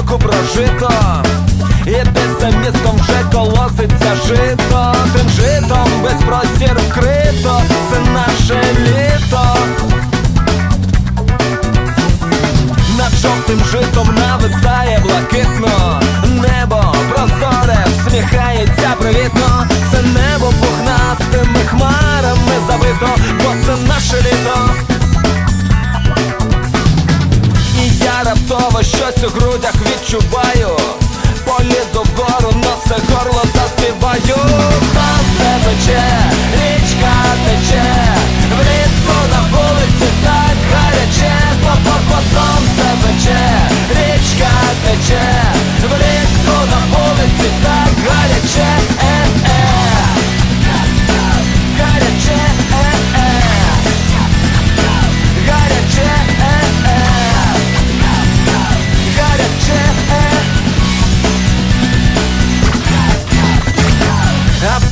року прожито, і десь за містом вже колоситься жито, тим житом весь простір вкрито, це наше літо. Над жовтим житом нависає блакитно щось у грудях відчуваю. Полізу вгору,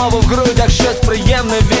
знову в грудях щось приємне відчуття